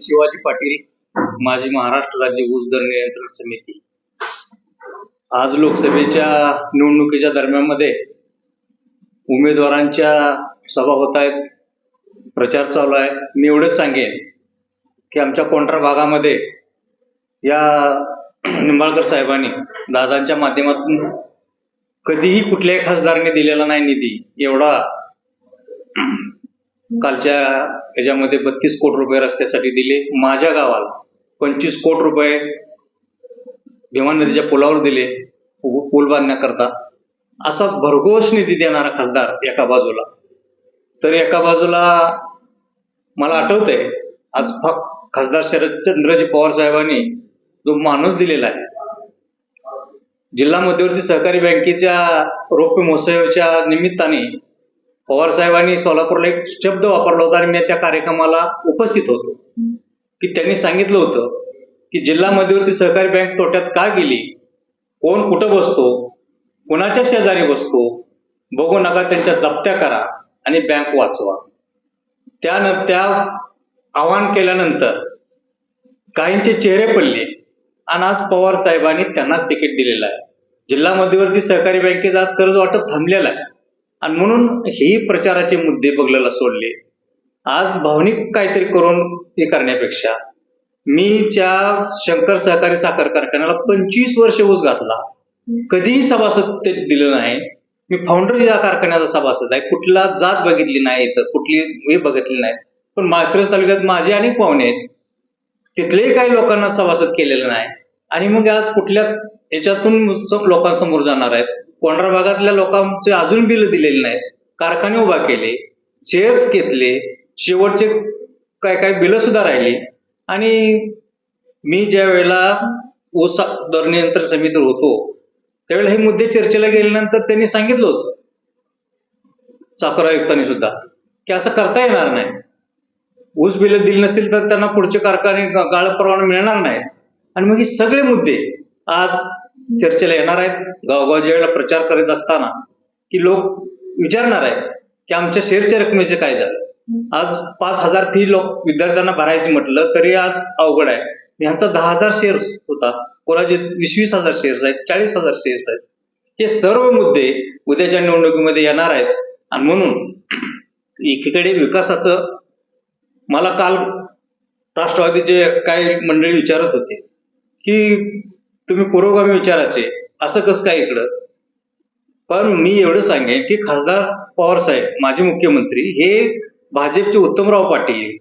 शिवाजी पाटील माजी महाराष्ट्र राज्य ऊस दर नियंत्रण समिती. आज लोकसभेच्या निवडणुकीच्या दरम्यानमध्ये उमेदवारांच्या सभा होत आहेत प्रचार चालू आहे. मी एवढंच सांगेन की आमच्या कोंढरा भागामध्ये या निंबाळकर साहेबांनी दादांच्या माध्यमातून कधीही कुठल्याही खासदाराने दिलेला नाही निधी. एवढा कालच्या याच्यामध्ये बत्तीस कोटी रुपये रस्त्यासाठी दिले माझ्या गावाला. पंचवीस कोटी रुपये भीमा नदीच्या पुलावर दिले पूल बांधण्याकरता. असा भरघोस निधी देणारा खासदार एका बाजूला. तर एका बाजूला मला आठवतंय आज फक्त खासदार शरदचंद्रजी पवार साहेबांनी जो माणूस दिलेला आहे जिल्हा मध्यवर्ती सहकारी बँकेच्या रौप्य महोत्सवाच्या निमित्ताने पवार साहेबांनी सोलापूरला एक शब्द वापरला होता आणि मी त्या कार्यक्रमाला उपस्थित होतो. की त्यांनी सांगितलं होतं की जिल्हा मध्यवर्ती सहकारी बँक तोट्यात का गेली? कोण कुठं बसतो? कोणाच्या शेजारी बसतो? बघू नका त्यांच्या जप्त्या करा आणि बँक वाचवा. त्यानं त्या आवाहन केल्यानंतर काहींचे चेहरे पडले आणि आज पवार साहेबांनी त्यांनाच तिकीट दिलेलं आहे. जिल्हा मध्यवर्ती सहकारी बँकेचं आज कर्ज वाटप थांबलेलं आहे. आणि म्हणून ही प्रचाराचे मुद्दे बघलेला सोडले. आज भावनिक काहीतरी करून हे करण्यापेक्षा मी ज्या शंकर सहकारी साखर कारखान्याला पंचवीस वर्ष ऊस घातला कधीही सभासद ते दिलं नाही. मी फाउंडर या कारखान्याचा सभासद आहे कुठला जात बघितली नाही इथं कुठली हे बघितली नाही. पण माळशिरस तालुक्यात माझे अनेक पाहुणे आहेत. तिथलेही काही लोकांना सभासद केलेलं नाही. आणि मग आज कुठल्या याच्यातून लोकांसमोर जाणार आहेत? कोंढरा भागातल्या लोकांचे अजून बिल दिलेले नाहीत. कारखाने उभा केले शेअर्स घेतले शेवटचे काय काय बिलं सुद्धा राहिली. आणि मी ज्या वेळेला ऊस दर नियंत्रण होतो त्यावेळेला हे मुद्दे चर्चेला गेल्यानंतर त्यांनी सांगितलं होतं. साखर आयुक्तांनी सुद्धा की असं करता येणार नाही. ऊस बिल दिली नसतील तर त्यांना पुढचे कारखाने गाळ परवाना मिळणार नाही. आणि मग हे सगळे मुद्दे आज चर्चेला येणार आहेत गावगाव ज्या वेळेला प्रचार करीत असताना की लोक विचारणार आहेत की आमच्या शेअरच्या रकमेचे काय झालं? आज पाच हजार फी लोक विद्यार्थ्यांना भरायची म्हटलं तरी आज अवघड आहे. ह्यांचा दहा हजार शेअर्स होता. कोणाचे? वीस वीस हजार शेअर्स आहेत चाळीस हजार शेअर्स आहेत. हे सर्व मुद्दे उद्याच्या निवडणुकीमध्ये येणार आहेत. आणि म्हणून एकीकडे विकासाचं मला काल राष्ट्रवादीचे काही मंडळी विचारत होते की तुम्ही पुरोगामी विचाराचे असं कसं काय इकडं? पण मी एवढं सांगेन की खासदार पवार साहेब माजी मुख्यमंत्री हे भाजपचे उत्तमराव पाटील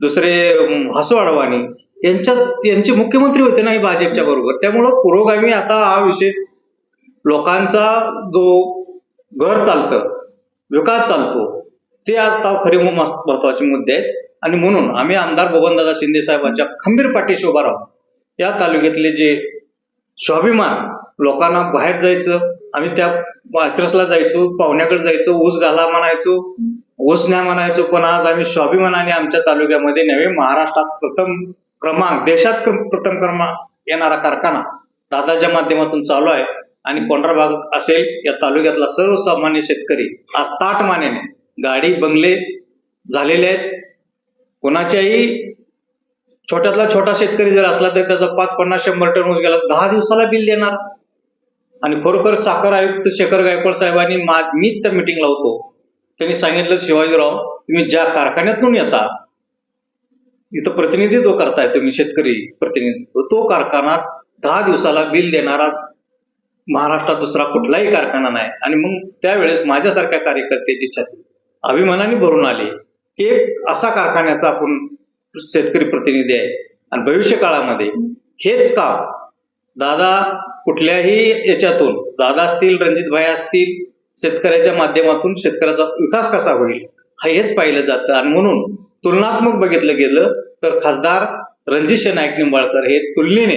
दुसरे हसू अडवाणी यांच्याच यांचे मुख्यमंत्री होते ना हे भाजपच्या बरोबर. त्यामुळं पुरोगामी आता हा विशेष लोकांचा जो घर चालतं विकास चालतो ते आता खरे महत्त्वाचे मुद्दे आहेत. आणि म्हणून आम्ही आमदार बबनदादा शिंदे साहेबांच्या खंबीर पाठीशी उभा राहू. या तालुक्यातले जे स्वाभिमान लोकांना बाहेर जायचं आम्ही त्या वासरसला जायचो पाहुण्याकडे जायचो ऊस घाला म्हणायचो ऊस नाही म्हणायचो पण आज आम्ही स्वाभिमानाने आमच्या तालुक्यामध्ये नव्हे महाराष्ट्रात प्रथम क्रमांक देशात क्रम- प्रथम क्रमांक येणारा कारखाना दादाच्या माध्यमातून चालू आहे. आणि कोंढरा भाग असेल या तालुक्यातला सर्वसामान्य शेतकरी आज ताट मानेने गाडी बंगले झालेले आहेत. कोणाच्याही छोट्यातला छोटा शेतकरी जर असला तर त्याचा पाच पन्नास शंभर टन ऊस गेला दहा दिवसाला बिल देणार. आणि खरोखर साखर आयुक्त शेखर गायकवाड साहेबांनी मा- मीच त्या मिटिंगला होतो. त्यांनी सांगितलं शिवाजीराव तुम्ही ज्या कारखान्यातून येता इथं प्रतिनिधित्व करताय तुम्ही शेतकरी प्रतिनिधित्व तो कारखाना दहा दिवसाला बिल देणारा महाराष्ट्रात दुसरा कुठलाही कारखाना नाही. आणि मग त्यावेळेस माझ्यासारख्या कार्यकर्त्याची छाती अभिमानाने भरून आली की एक असा कारखान्याचा आपण शेतकरी प्रतिनिधी आहे. आणि भविष्य काळामध्ये हेच काम दादा कुठल्याही याच्यातून दादा असतील रणजित भाई असतील शेतकऱ्याच्या माध्यमातून शेतकऱ्याचा विकास कसा होईल हा हेच पाहिलं जातं. आणि म्हणून तुलनात्मक बघितलं गेलं तर खासदार रणजित नाईक निंबाळकर हे तुलनेने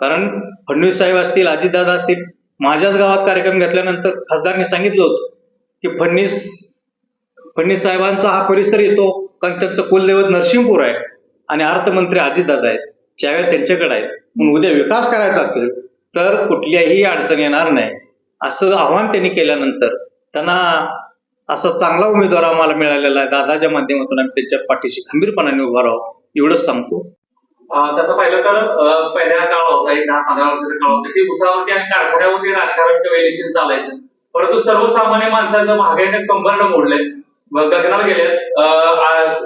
कारण फडणवीस साहेब असतील अजितदादा असतील माझ्याच गावात कार्यक्रम घेतल्यानंतर खासदारने सांगितलं होतं की फडणवीस फडणवीस साहेबांचा हा परिसर येतो कारण त्यांचं कुलदैवत नरसिंहपूर आहे आणि अर्थमंत्री अजितदादा आहेत. ज्यावेळेस त्यांच्याकडे आहेत म्हणून उद्या विकास करायचा असेल तर कुठल्याही अडचण येणार नाही. असं आव्हान त्यांनी केल्यानंतर त्यांना असा चांगला उमेदवार आम्हाला मिळालेला आहे. दादाच्या माध्यमातून आम्ही त्यांच्या पाठीशी खंबीरपणाने उभा राहू एवढंच सांगतो. तसं पाहिलं तर पहिल्या काळ होता एक दहा पंधरा वर्षाचा काळ होता. की उसावरती आणि कारखान्यावरती राजकारण किंवा इलेक्शन चालायचं. परंतु सर्वसामान्य माणसाचं महागाईने कंबरडं मोडले गगनाला गेलेत.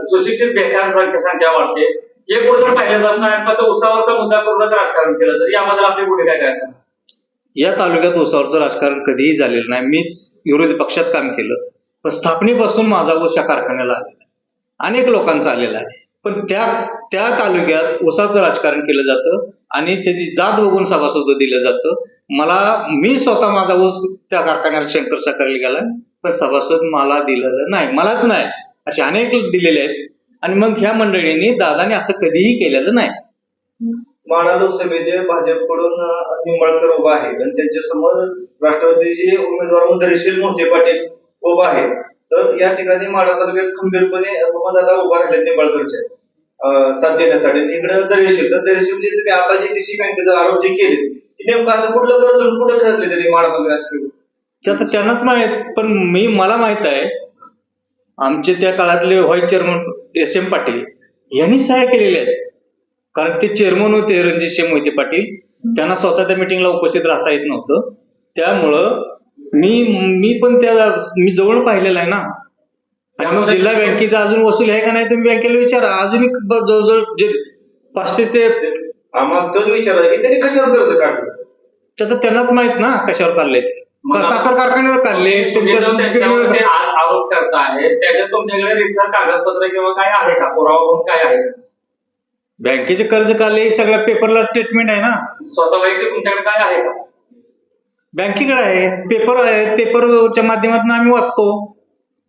सुशिक्षित बेकार संख्या वाढते. हे कुठं पाहिलं जात नाही फक्त उसावरचा मुद्दा करूनच राजकारण केलं तर याबद्दल आपली पुढे काय काय असेल? या तालुक्यात उसावरचं राजकारण कधीही झालेलं नाही. मीच विरोधी पक्षात काम केलं. पण स्थापनेपासून माझा ऊस कारखान्याला आलेला आहे. अनेक लोकांचा आलेला आहे. पण त्या त्या तालुक्यात ओसाचं राजकारण केलं जातं आणि त्याची जात बघून सभासद दिलं जातं. मला मी स्वतः माझा ऊस त्या कारखान्याला शंकर साकारला गेला पण सभासद मला दिलेलं नाही. मलाच नाही. असे अनेक दिलेले आहेत. आणि मग ह्या मंडळींनी दादाने असं कधीही केलेलं नाही. माढा लोकसभेचे भाजपकडून निंबाळकर उभा आहे आणि त्यांच्यासमोर राष्ट्रवादीचे उमेदवार धैर्यशील मोहिते पाटील उभा आहेत. तर या ठिकाणी माडा तालुक्यात खंबीरपणे दादा उभा राहिले निंबाळकरचे. साथ देण्यासाठी. इकडे दरेशील तर दरेशील जे म्हणजे तुम्ही आता जे कृषी बँकेचं आरोप जे केले की नेमकं असं कुठलं कर्ज कुठं ठरले तरी माडा तालुक्यात राजकीय ते आता त्यांनाच माहीत पण मी मला माहीत आहे आमचे त्या काळातले vice chairman S M Patil यांनी सहाय्य केलेले आहेत. कारण ते चेअरमन होते रणजित मोहिते पाटील. त्यांना स्वतः त्या मिटिंगला उपस्थित राहता येत नव्हतं. त्यामुळं मी मी पण त्या मी जवळ पाहिलेलं आहे ना. आणि मग जिल्हा बँकेचा अजून वसूल आहे का नाही तुम्ही बँकेला विचारा. अजूनही ब- जवळजवळ जे पाचशे ते आम्हाला तोच की त्यांनी कशावर कर्ज काढलं? त्याचं त्यांनाच माहीत ना कशावर काढले ते. का साखर कारखान्यावर काढले तुम्ही जो त्यांच्यावरती तुमच्या आ- आरोप करताय त्याच्यात तुमच्याकडे रितसर कागदपत्र किंवा काय आहे का? पुरावा म्हणून काय आहे? बँकेचे कर्ज काढले सगळ्या पेपरला स्टेटमेंट आहे ना. स्वतः वैयक्तिक तुमच्याकडे काय आहे का? बँकेकडे आहे पेपर आहेत पेपरच्या माध्यमातून आम्ही वाचतो.